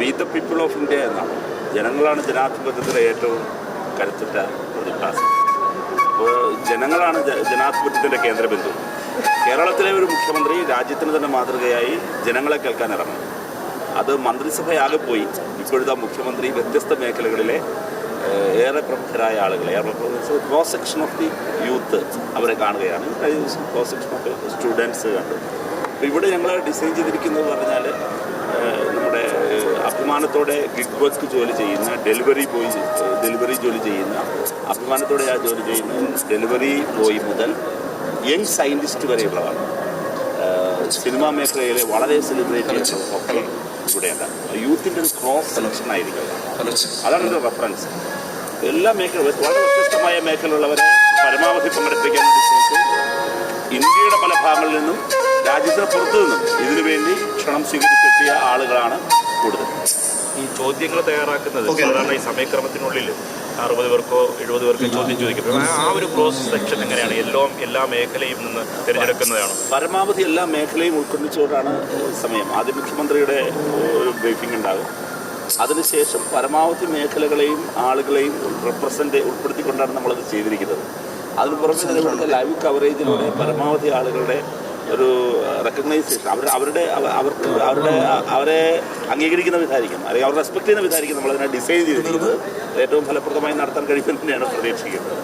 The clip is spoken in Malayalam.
We the people of India എന്നാണ്. ജനങ്ങളാണ് ജനാധിപത്യത്തിലെ ഏറ്റവും കരുത്തുറ്റ പ്രതിഭാസം. അപ്പോൾ ജനങ്ങളാണ് ജനാധിപത്യത്തിന്റെ കേന്ദ്രബിന്ദു. കേരളത്തിലെ ഒരു മുഖ്യമന്ത്രി രാജ്യത്തിന് തന്നെ മാതൃകയായി ജനങ്ങളെ കേൾക്കാൻ ഇറങ്ങും. അത് മന്ത്രിസഭയാകെ പോയി. ഇപ്പോഴത്തെ മുഖ്യമന്ത്രി വ്യത്യസ്ത മേഖലകളിലെ ഏറെ പ്രമുഖരായ ആളുകളെ. Cross section of the youth അവരെ കാണുകയാണ്. കഴിഞ്ഞ ദിവസം ക്രോസ് സെക്ഷൻ ഓഫ് സ്റ്റുഡൻസ് കണ്ടു. അപ്പോൾ ഇവിടെ ഞങ്ങൾ ഡിസൈൻ ചെയ്തിരിക്കുന്നത് പറഞ്ഞാൽ അഭിമാനത്തോടെ ഗിഗ് വർക്ക് ജോലി ചെയ്യുന്ന ഡെലിവറി ബോയ് ഡെലിവറി ജോലി ചെയ്യുന്ന അഭിമാനത്തോടെ ആ ജോലി ചെയ്യുന്ന ഡെലിവറി ബോയ് മുതൽ യങ് സയന്റിസ്റ്റ് വരെയുള്ളതാണ്. സിനിമാ മേഖലയിലെ വളരെ സെലിബ്രേറ്റ് ചെയ്യുന്ന ഒക്കെ ഇവിടെയുണ്ട്. യൂത്തിന്റെ ഒരു ക്രോസ് സെലക്ഷൻ ആയിരിക്കും. അതാണ് ഒരു റെഫറൻസ് എല്ലാ മേഖല വളരെ വ്യത്യസ്തമായ മേഖലയുള്ളവരെ പരമാവധി പങ്കെടുപ്പിക്കാൻ ഇന്ത്യയുടെ പല ഭാഗങ്ങളിൽ നിന്നും രാജ്യത്തിന് പുറത്തു നിന്നും ഇതിനുവേണ്ടി ക്ഷണം സ്വീകരിച്ചെത്തിയ ആളുകളാണ് കൂടുതൽ. ചോദ്യങ്ങൾ തയ്യാറാക്കുന്നത് സാധാരണ ഈ സമയക്രമത്തിനുള്ളിൽ അറുപത് പേർക്കോ എഴുപത് പേർക്കോ ചോദ്യം ചോദിക്കും ആ ഒരു പ്രോസസ് സെക്ഷൻ എങ്ങനെയാണ്? എല്ലാം എല്ലാ മേഖലയും നിന്ന് തിരഞ്ഞെടുക്കുന്നതാണ്. പരമാവധി എല്ലാ മേഖലയും ഉൾക്കൊള്ളിച്ചുകൊണ്ടാണ് സമയം. ആദ്യം മുഖ്യമന്ത്രിയുടെ ഒരു ബ്രീഫിംഗ് ഉണ്ടാകും. അതിനുശേഷം പരമാവധി മേഖലകളെയും ആളുകളെയും റെപ്രസെന്റ് ഉൾപ്പെടുത്തിക്കൊണ്ടാണ് നമ്മളത് ചെയ്തിരിക്കുന്നത്. അതിന് പുറമെ ലൈവ് കവറേജിലൂടെ പരമാവധി ആളുകളുടെ ഒരു റെക്കഗ്നൈസേഷൻ അവർ അവരുടെ അവ- അവർക്ക് അവരുടെ അവരെ അംഗീകരിക്കുന്ന വിധായിരിക്കും അല്ലെങ്കിൽ അവർ റെസ്പെക്ട് ചെയ്യുന്ന വിധായിരിക്കും നമ്മളതിനെ ഡിസൈൻ ചെയ്തിരിക്കുന്നത്. ഏറ്റവും ഫലപ്രദമായി നടത്താൻ കഴിയുമെന്ന് തന്നെയാണ് പ്രതീക്ഷിക്കുന്നത്.